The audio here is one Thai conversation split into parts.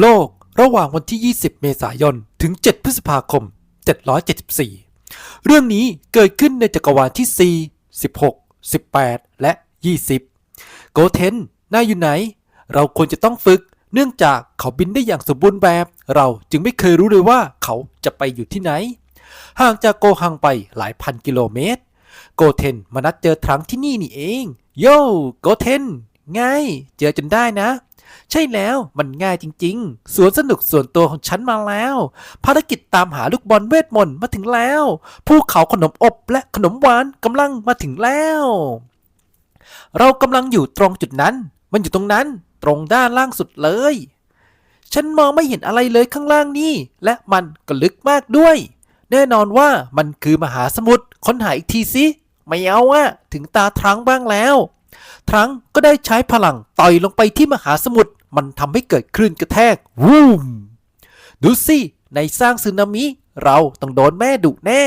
โลกระหว่างวันที่ 20 เมษายน ถึง 7 พฤษภาคม 774 เรื่องนี้เกิดขึ้นในจักรวาลที่ 4 16 18 และ 20 โกเทนนายอยู่ไหน เราควรจะต้องฝึก เนื่องจากเขาบินได้อย่างสมบูรณ์แบบ เราจึงไม่เคยรู้เลยว่าเขาจะไปอยู่ที่ไหน ห่างจากโกฮังไปหลายพันกิโลเมตร โกเทนมานัดเจอทรังที่นี่นี่เอง โย่โกเทนไง เจอจนได้นะ ใช่แล้วมันง่ายจริงๆ สวนสนุกส่วนตัวของฉันมาแล้ว ภารกิจตามหาลูกบอลเวทมนต์มาถึงแล้วภูเขาขนมอบและขนมหวานกำลังมาถึงแล้ว เรากำลังอยู่ตรงจุดนั้น มันอยู่ตรงนั้นตรงด้านล่างสุดเลย ฉันมองไม่เห็นอะไรเลยข้างล่างนี่ และมันก็ลึกมากด้วย แน่นอนว่ามันคือมหาสมุทรค้นหาอีกทีสิไม่เอาอะถึงตาทรังบ้างแล้ว ทรังก็ได้ใช้พลังต่อยลงไปที่มหาสมุทร มันทำให้เกิดคลื่นกระแทก วูม ดูสิในสร้างสึนามิ เราต้องโดนแม่ดุแน่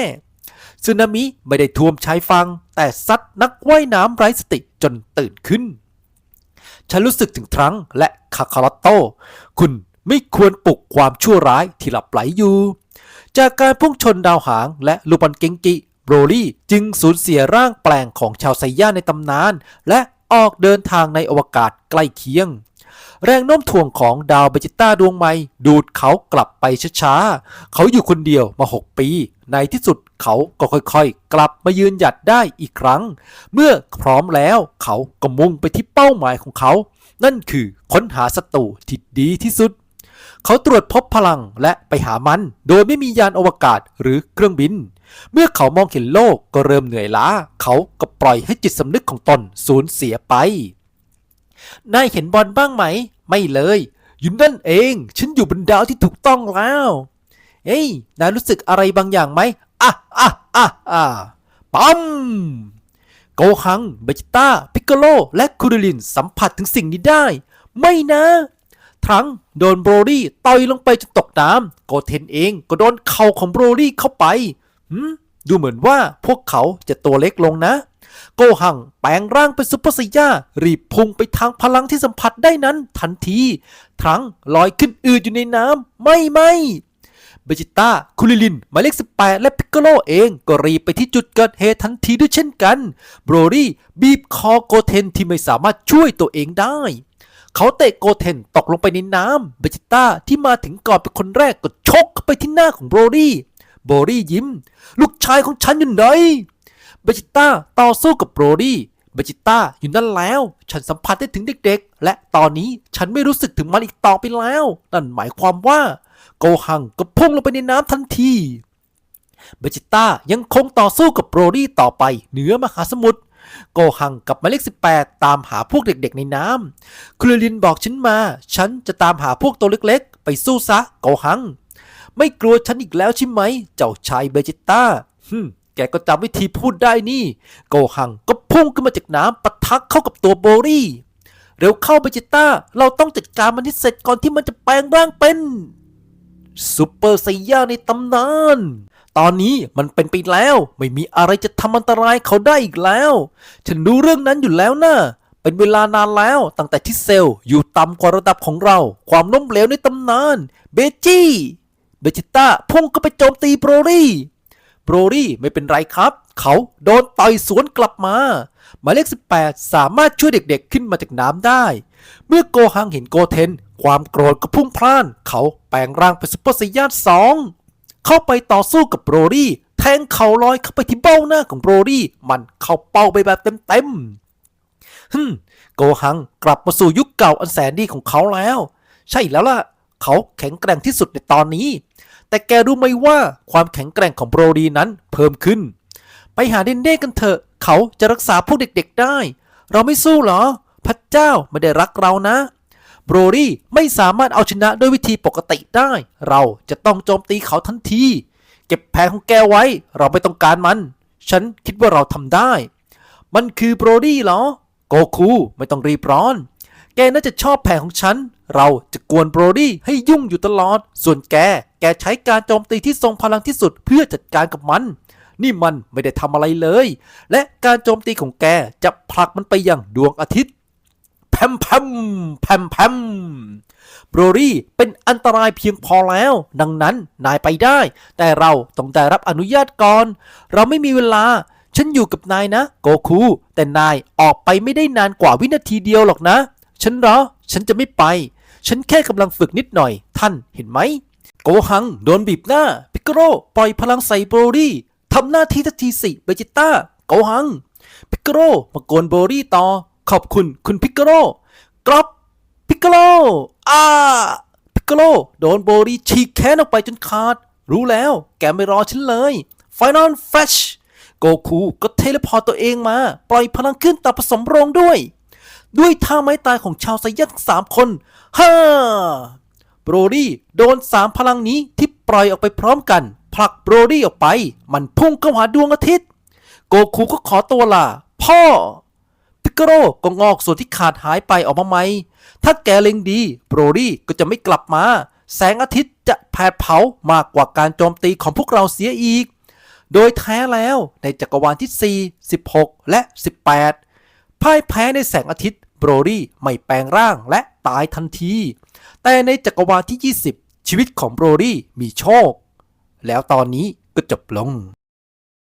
สึนามิไม่ได้ท่วมชายฝั่งแต่ซัดนักว่ายน้ำไร้สติจนตื่นขึ้น ฉันรู้สึกถึงทรังและคาคาร์โต คุณไม่ควรปลุกความชั่วร้ายที่หลับไหลอยู่ จากการพุ่งชนดาวหางและลูบันเกงกิ โบรลี่จึงสูญเสียร่างแปลงของชาวไซย่าในตำนาน และออกเดินทางในอวกาศใกล้เคียง แรงโน้มถ่วงของดาวเบจิต้าดวงใหม่ดูดเขากลับไปช้าๆ เขาอยู่คนเดียวมา 6 ปี ในที่สุดเขาก็ค่อยๆ กลับมายืนหยัดได้อีกครั้ง เมื่อพร้อมแล้วเขาก็มุ่งไปที่เป้าหมายของเขา นั่นคือค้นหาศัตรูที่ดีที่สุด เขาตรวจพบพลังและไปหามัน โดยไม่มียานอวกาศหรือเครื่องบิน เมื่อเขามองเห็นโลกก็เริ่มเหนื่อยล้า เขาก็ปล่อยให้จิตสำนึกของตนสูญเสียไป นายเห็นบอลบ้างไหม ไม่เลยอยู่นั่นเอง ฉันอยู่บนดาวที่ถูกต้องแล้วเฮ้ยนายรู้สึกอะไรบางอย่างไหมอะอะอะอะปั๊มโกฮังเบจิต้า พิกโกโล และคูริลินสัมผัสถึงสิ่งนี้ได้ ไม่นะ ทรังโดนโบรดี้ต่อยลงไปจนตกน้ำโกเทนเองก็โดนเข่าของโบรดี้เข้าไปหืมดูเหมือนว่าพวกเขาจะตัวเล็กลงนะ โกหังแปลงร่างเป็นซุปเปอร์ไซย่า รีบพุ่งไปทางพลังที่สัมผัสได้นั้นทันทีทรังลอยขึ้นอืดอยู่ในน้ำไม่ไม่เบจิต้าคุริลินหมายเลข 18 และพิกโกโลเองก็รีบไปที่จุดเกิดเหตุทันทีด้วยเช่นกัน โบรดี้บีบคอโกเทนที่ไม่สามารถช่วยตัวเองได้ เขาเตะโกเทนตกลงไปในน้ำเบจิต้าที่มาถึงก่อนเป็นคนแรกก็ชกเข้าไปที่หน้าของโบรดี้โบรดี้ยิ้ม ลูกชายของฉันอยู่ไหนเบจิต้าต่อสู้กับโบรดี้เบจิต้าอยู่นั่นแล้ว ฉันสัมผัสได้ถึงเด็กๆ และตอนนี้ฉันไม่รู้สึกถึงมันอีกต่อไปแล้ว นั่นหมายความว่า โกหังก็พุ่งลงไปในน้ำทันทีเบจิต้ายังคงต่อสู้กับโบรดี้ต่อไปเหนือมหาสมุทร โกหังกับหมายเลข18 ตามหาพวกเด็กๆในน้ำครูลินบอกฉันมา ฉันจะตามหาพวกตัวเล็กๆ ไปสู้ซะโกหัง ไม่กลัวฉันอีกแล้วใช่ไหม เจ้าชายเบจิต้าฮึแกก็จำวิธีพูดได้นี่ โกหังก็พุ่งขึ้นมาจากน้ำปะทักเข้ากับตัวโบรี่ เร็วเข้าเบจิต้า เราต้องจัดการมันให้เสร็จก่อนที่มันจะแปลงร่างเป็นซูเปอร์ไซย่าในตำนาน ตอนนี้มันเป็นไปแล้ว ไม่มีอะไรจะทำอันตรายเขาได้อีกแล้ว ฉันรู้เรื่องนั้นอยู่แล้วนะเป็นเวลานานแล้วตั้งแต่ที่เซลล์อยู่ต่ำกว่าระดับของเรา ความล้มเหลวในตำนาน เบจี้เบจิต้าพุ่งก็ไปโจมตีโบรลี่โบรลี่ไม่เป็นไรครับ เขาโดนต่อยสวนกลับมา หมายเลข 18 สามารถช่วยเด็กๆขึ้นมาจากน้ำได้ เมื่อโกฮังเห็นโกเทน ความโกรธก็พุ่งพล่าน เขาแปลงร่างเป็นซุปเปอร์ไซย่าสอง เข้าไปต่อสู้กับโบรลี่แทงเข่าลอยเข้าไปที่เบ้าหน้าของโบรลี่ มันเข้าเป้าไปแบบเต็มๆฮึมโกฮังกลับมาสู่ยุคเก่าอันแสนดีของเขาแล้ว ใช่แล้วล่ะ เขาแข็งแกร่งที่สุดในตอนนี้ แต่แกรู้ไหมว่าความแข็งแกร่งของโบรดีนั้นเพิ่มขึ้น ไปหาเดนเด้กันเถอะ เขาจะรักษาพวกเด็กๆได้ เราไม่สู้หรอ พระเจ้าไม่ได้รักเรานะ โบรดี้ไม่สามารถเอาชนะด้วยวิธีปกติได้ เราจะต้องโจมตีเขาทันที เก็บแผลของแกไว้ เราไม่ต้องการมัน ฉันคิดว่าเราทำได้ มันคือโบรดี้เหรอ โกคูไม่ต้องรีบร้อน แกน่าจะชอบแผนของฉัน เราจะกวนโบรดี้ให้ยุ่งอยู่ตลอด ส่วนแก แกใช้การโจมตีที่ทรงพลังที่สุดเพื่อจัดการกับมันนี่มันไม่ได้ทำอะไรเลย และการโจมตีของแกจะผลักมันไปยังดวงอาทิตย์ พมแพมแพมแพมโบรลี่เป็นอันตรายเพียงพอแล้ว ดังนั้นนายไปได้ แต่เราต้องได้รับอนุญาตก่อน เราไม่มีเวลา ฉันอยู่กับนายนะ โกคู แต่นายออกไปไม่ได้นานกว่าวินาทีเดียวหรอกนะ ฉันเหรอ ฉันจะไม่ไป ฉันแค่กำลังฝึกนิดหน่อย ท่านเห็นไหม โกหัง โดนบีบหน้าพิกโรปล่อยพลังใส่โบรลี่ทำหน้าที่ทัทีสิเบจิต้า โกหังพิกโรมาโกนโบรลี่ต่อ ขอบคุณคุณพิกโกโรกรอบพิกโกโลอ้าพิกโกโลโดนโบรีฉีกแขนออกไปจนขาด รู้แล้วแกไม่รอฉันเลยไฟนอลแฟชโกคูก็เทเลพอร์ตตัวเองมา ปล่อยพลังขึ้นตาผสมโรงด้วย ด้วยท่าไม้ตายของชาวไซยักสามคนฮ่าโบรดี้โดนสามพลังนี้ที่ปล่อยออกไปพร้อมกัน ผลักโบรดี้ออกไป มันพุ่งเข้าหาดวงอาทิตย์ โกคูก็ขอตัวลา พ่อ พิกโกโรก็งอกส่วนที่ขาดหายไปออกมาใหม่ ถ้าแกเล็งดีโบรดี้ก็จะไม่กลับมา แสงอาทิตย์จะแผดเผามากกว่าการโจมตีของพวกเราเสียอีก โดยแท้แล้วในจักรวาลที่ 4 16 และ 18 พ่ายแพ้ในแสงอาทิตย์โบรดี้ไม่แปลงร่างและตายทันที แต่ในจักรวาลที่ 20 ชีวิตของโบรดี้มีโชค แล้วตอนนี้ก็จบลง